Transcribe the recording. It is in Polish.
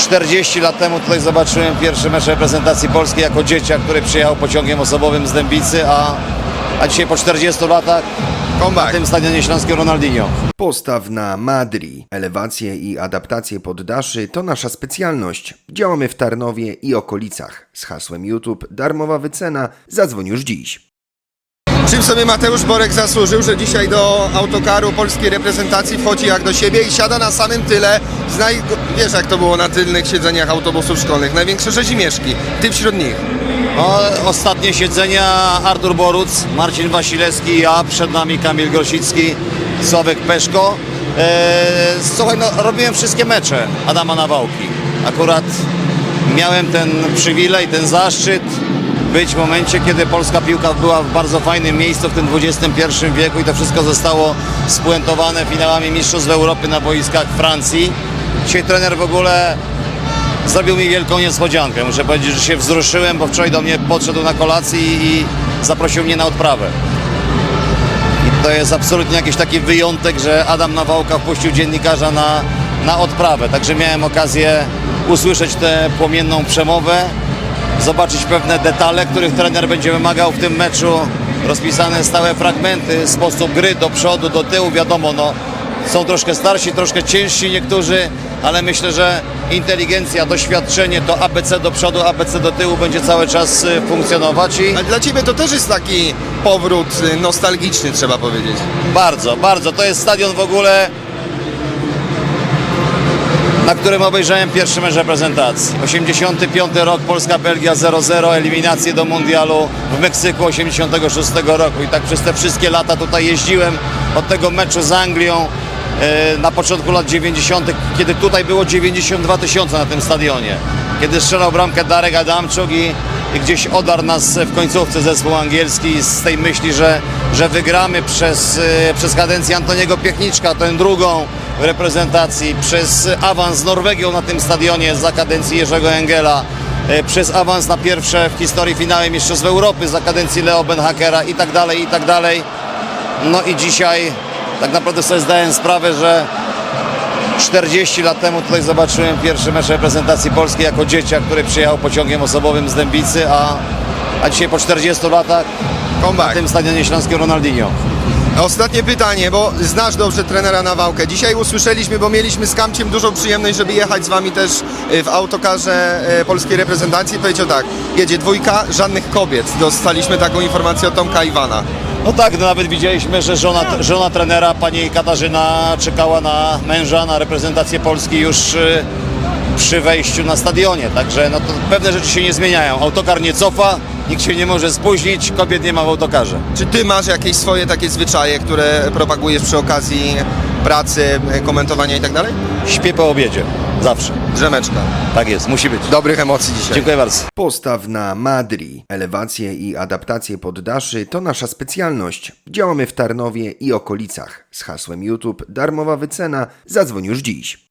40 lat temu tutaj zobaczyłem pierwszy mecz reprezentacji polskiej jako dzieciak, który przyjechał pociągiem osobowym z Dębicy, a, a dzisiaj po 40 latach na tym stadionie śląskim Ronaldinho. Postaw na Madri. Elewacje i adaptacje poddaszy to nasza specjalność. Działamy w Tarnowie i okolicach. Z hasłem YouTube darmowa wycena. Zadzwoń już dziś. Czym sobie Mateusz Borek zasłużył, że dzisiaj do autokaru polskiej reprezentacji wchodzi jak do siebie i siada na samym tyle. Znaj, wiesz jak to było na tylnych siedzeniach autobusów szkolnych. Największe rzezimieszki. Ty wśród nich. Ostatnie siedzenia Artur Boruc, Marcin Wasilewski, ja, przed nami Kamil Grosicki, Sławek Peszko. Eee, słuchaj, no, robiłem wszystkie mecze Adama Nawałki. Akurat miałem ten przywilej, ten zaszczyt być w momencie, kiedy polska piłka była w bardzo fajnym miejscu w tym XXI wieku i to wszystko zostało spuentowane finałami Mistrzostw Europy na boiskach Francji. Dzisiaj trener w ogóle zrobił mi wielką niespodziankę. Muszę powiedzieć, że się wzruszyłem, bo wczoraj do mnie podszedł na kolację i, i zaprosił mnie na odprawę. I to jest absolutnie jakiś taki wyjątek, że Adam Nawałka wpuścił dziennikarza na, na odprawę. Także miałem okazję usłyszeć tę płomienną przemowę, zobaczyć pewne detale, których trener będzie wymagał w tym meczu. Rozpisane stałe fragmenty, sposób gry do przodu, do tyłu, wiadomo, no, są troszkę starsi, troszkę ciężsi niektórzy, ale myślę, że inteligencja, doświadczenie, to ABC do przodu, ABC do tyłu będzie cały czas y, funkcjonować i A dla ciebie to też jest taki powrót y, nostalgiczny, trzeba powiedzieć. bardzo, bardzo. To jest stadion w ogóle, na którym obejrzałem pierwszy mecz reprezentacji. 85 rok, Polska-Belgia 0-0, eliminacje do mundialu w Meksyku 86 roku i tak przez te wszystkie lata tutaj jeździłem od tego meczu z Anglią e, na początku lat 90., kiedy tutaj było 92 tysiące na tym stadionie. Kiedy strzelał bramkę Darek Adamczuk i, i gdzieś odarł nas w końcówce zespół angielski z tej myśli, że, że wygramy przez, e, przez kadencję Antoniego Piechniczka, tę drugą reprezentacji, przez awans z Norwegią na tym stadionie za kadencji Jerzego Engela, e, przez awans na pierwsze w historii finały Mistrzostw Europy za kadencji Leo Benhakera i tak dalej, i tak dalej. No i dzisiaj tak naprawdę sobie zdałem sprawę, że 40 lat temu tutaj zobaczyłem pierwszy mecz reprezentacji polskiej jako dzieciak, który przyjechał pociągiem osobowym z Dębicy, a, a dzisiaj po 40 latach na Comeback. tym stadionie śląskim Ronaldinho. Ostatnie pytanie, bo znasz dobrze trenera Nawałkę. Dzisiaj usłyszeliśmy, bo mieliśmy z Kamciem dużą przyjemność, żeby jechać z wami też y, w autokarze y, polskiej reprezentacji. Powiedział tak, jedzie dwójka, żadnych kobiet. Dostaliśmy taką informację od Tomka Iwana. No tak, no nawet widzieliśmy, że żona, żona trenera, pani Katarzyna, czekała na męża, na reprezentację Polski już y, przy wejściu na stadionie. Także no to pewne rzeczy się nie zmieniają. Autokar nie cofa, nikt się nie może spóźnić, kobiet nie ma w autokarze. Czy ty masz jakieś swoje takie zwyczaje, które propagujesz przy okazji pracy, komentowania i tak dalej? Śpię po obiedzie, zawsze. Drzemeczka. Tak jest, musi być. Dobrych emocji dzisiaj. Dziękuję bardzo. Postaw na Madri. Elewacje i adaptacje poddaszy to nasza specjalność. Działamy w Tarnowie i okolicach. Z hasłem YouTube darmowa wycena. Zadzwoń już dziś.